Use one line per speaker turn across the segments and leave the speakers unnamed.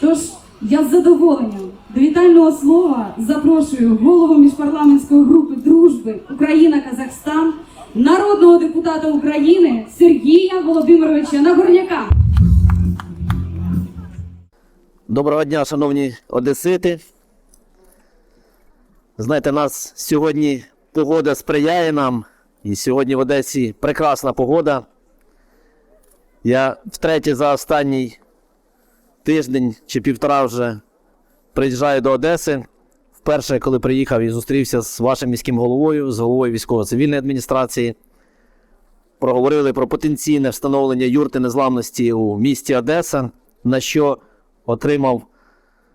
Тож я з задоволенням до вітального слова запрошую голову міжпарламентської групи дружби Україна-Казахстан, народного депутата України Сергія Володимировича Нагорняка.
Доброго дня, шановні одесити. Знаєте, нас сьогодні погода сприяє нам, і сьогодні в Одесі прекрасна погода. Я втретє за останній тиждень чи півтора вже приїжджаю до Одеси. Вперше, коли приїхав і зустрівся з вашим міським головою, з головою військово-цивільної адміністрації. Проговорили про потенційне встановлення юрти незламності у місті Одеса, на що отримав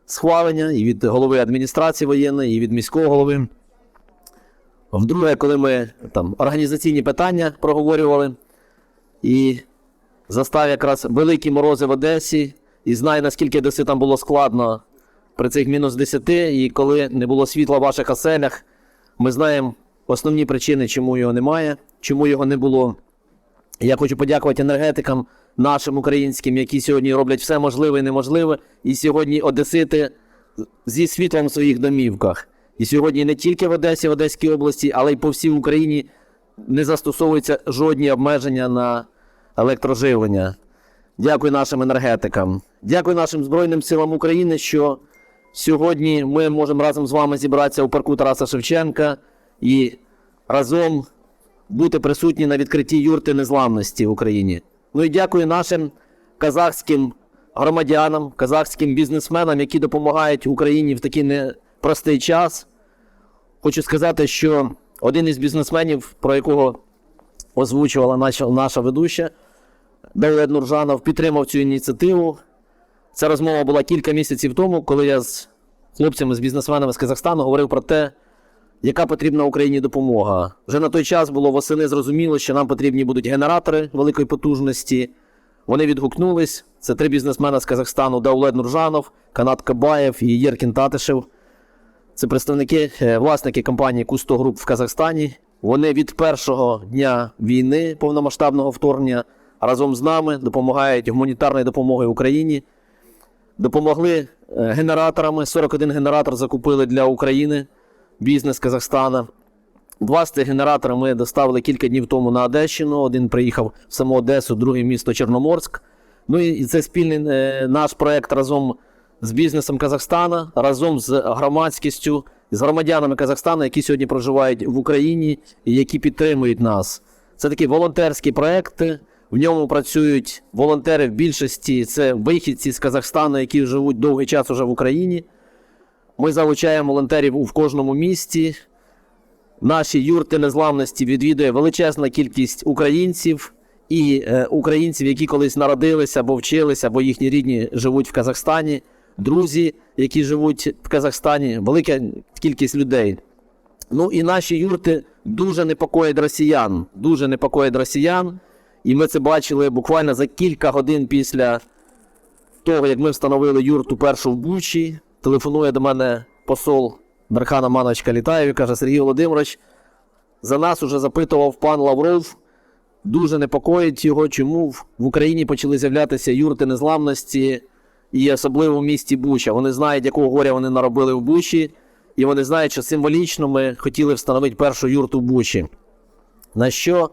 схвалення і від голови адміністрації воєнної, і від міського голови. Вдруге, коли ми там організаційні питання проговорювали, і застав якраз великі морози в Одесі, і знаю, наскільки Одеси там було складно при цих мінус 10, і коли не було світла в ваших оселях, ми знаємо основні причини, чому його немає, чому його не було. Я хочу подякувати енергетикам нашим українським, які сьогодні роблять все можливе і неможливе. І сьогодні одесити зі світлом в своїх домівках. І сьогодні не тільки в Одесі, в Одеській області, але й по всій Україні не застосовуються жодні обмеження на електроживлення. Дякую нашим енергетикам. Дякую нашим Збройним силам України, що сьогодні ми можемо разом з вами зібратися у парку Тараса Шевченка і разом бути присутні на відкритті юрти незламності в Україні. Ну і дякую нашим казахським громадянам, казахським бізнесменам, які допомагають Україні в такий непростий час. Хочу сказати, що один із бізнесменів, про якого озвучувала наша, наша ведуща, Давлет Нуржанов, підтримав цю ініціативу. Ця розмова була кілька місяців тому, коли я з хлопцями, з бізнесменами з Казахстану говорив про те, яка потрібна Україні допомога. Вже на той час було восени зрозуміло, що нам потрібні будуть генератори великої потужності. Вони відгукнулись. Це три бізнесмена з Казахстану: Даулет Нуржанов, Канат Кабаєв і Єркін Татишев. Це представники, е, власники компанії Кусто Груп в Казахстані. Вони від першого дня війни повномасштабного вторгнення разом з нами допомагають гуманітарною допомогою Україні. Допомогли е, генераторами. 41 генератор закупили для України бізнес Казахстана. Два з цих генератора ми доставили кілька днів тому на Одещину. Один приїхав в саму Одесу, другий місто Чорноморськ. Ну і і це спільний е, наш проект разом з бізнесом Казахстана, разом з громадськістю, з громадянами Казахстану, які сьогодні проживають в Україні і які підтримують нас. Це такі волонтерські проекти. В ньому працюють волонтери в більшості. Це вихідці з Казахстану, які живуть довгий час уже в Україні. Ми залучаємо волонтерів у кожному місті. Наші юрти незламності відвідує величезна кількість українців і е, українців, які колись народилися або вчилися, або їхні рідні живуть в Казахстані, друзі, які живуть в Казахстані, велика кількість людей. Ну і наші юрти дуже непокоять росіян. Дуже непокоять росіян. І ми це бачили буквально за кілька годин після того, як ми встановили юрту першу в Бучі. Телефонує до мене посол Берхана Мановича Літаєв і каже: Сергій Володимирович, за нас уже запитував пан Лавров. Дуже непокоїть його, чому в Україні почали з'являтися юрти незламності, і особливо в місті Буча. Вони знають, якого горя вони наробили в Бучі, і вони знають, що символічно ми хотіли встановити першу юрту в Бучі. На що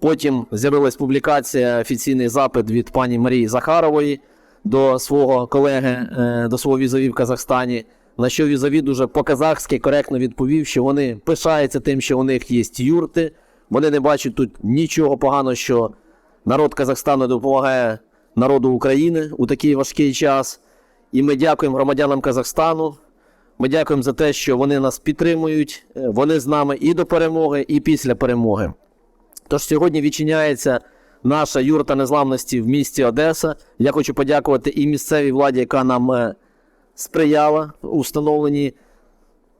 потім з'явилась публікація, офіційний запит від пані Марії Захарової до свого колеги, е, до свого візові в Казахстані. На що візові дуже по-казахськи коректно відповів, що вони пишаються тим, що у них є юрти. Вони не бачать тут нічого поганого, що народ Казахстану допомагає народу України у такий важкий час. І ми дякуємо громадянам Казахстану. Ми дякуємо за те, що вони нас підтримують. е, Вони з нами і до перемоги, і після перемоги. Тож сьогодні відчиняється наша юрта незламності в місті Одеса. Я хочу подякувати і місцевій владі, яка нам е, сприяла у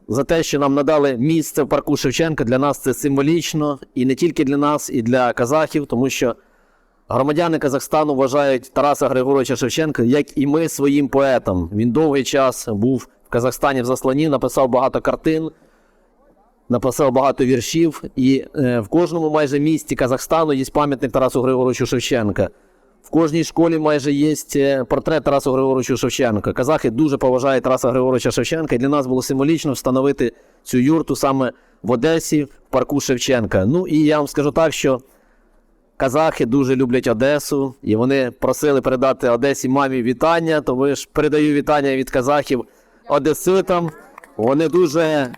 за те, що нам надали місце в парку Шевченка. Для нас це символічно і не тільки для нас, і для казахів, тому що громадяни Казахстану вважають Тараса Григоровича Шевченка, як і ми, своїм поетом. Він довгий час був в Казахстані в засланні, написав багато картин написав багато віршів, і е, в кожному майже місті Казахстану є пам'ятник Тарасу Григоровичу Шевченка. В кожній школі майже є е, портрет Тараса Григоровича Шевченка. Казахи дуже поважають Тараса Григоровича Шевченка, і для нас було символічно встановити цю юрту саме в Одесі, в парку Шевченка. Ну і я вам скажу так, що казахи дуже люблять Одесу, і вони просили передати Одесі мамі вітання. То ви ж передаю вітання від казахів одеситам. Вони дуже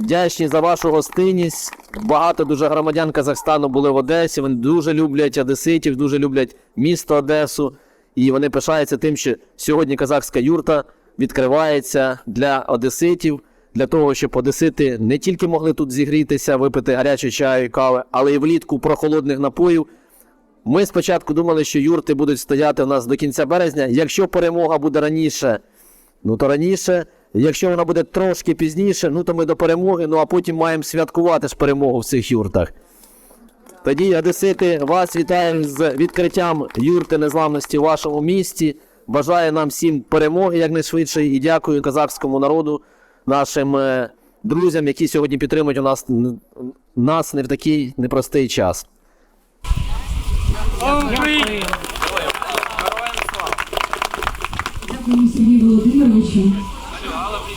вдячні за вашу гостинність. Багато дуже громадян Казахстану були в Одесі. Вони дуже люблять одеситів, дуже люблять місто Одесу. І вони пишаються тим, що сьогодні казахська юрта відкривається для одеситів, для того, щоб одесити не тільки могли тут зігрітися, випити гарячий чаю і кави, але і влітку прохолодних напоїв. Ми спочатку думали, що юрти будуть стояти у нас до кінця березня. Якщо перемога буде раніше, ну то раніше. Якщо вона буде трошки пізніше, ну то ми до перемоги, ну а потім маємо святкувати ж перемогу в цих юртах. Тоді, одесити, вас вітаємо з відкриттям юрти незламності в вашому місті. Бажаю нам всім перемоги якнайшвидше і дякую казахському народу, нашим е, друзям, які сьогодні підтримують у нас, нас не в такий непростий час.
Дякую, Сергію Володимировичу.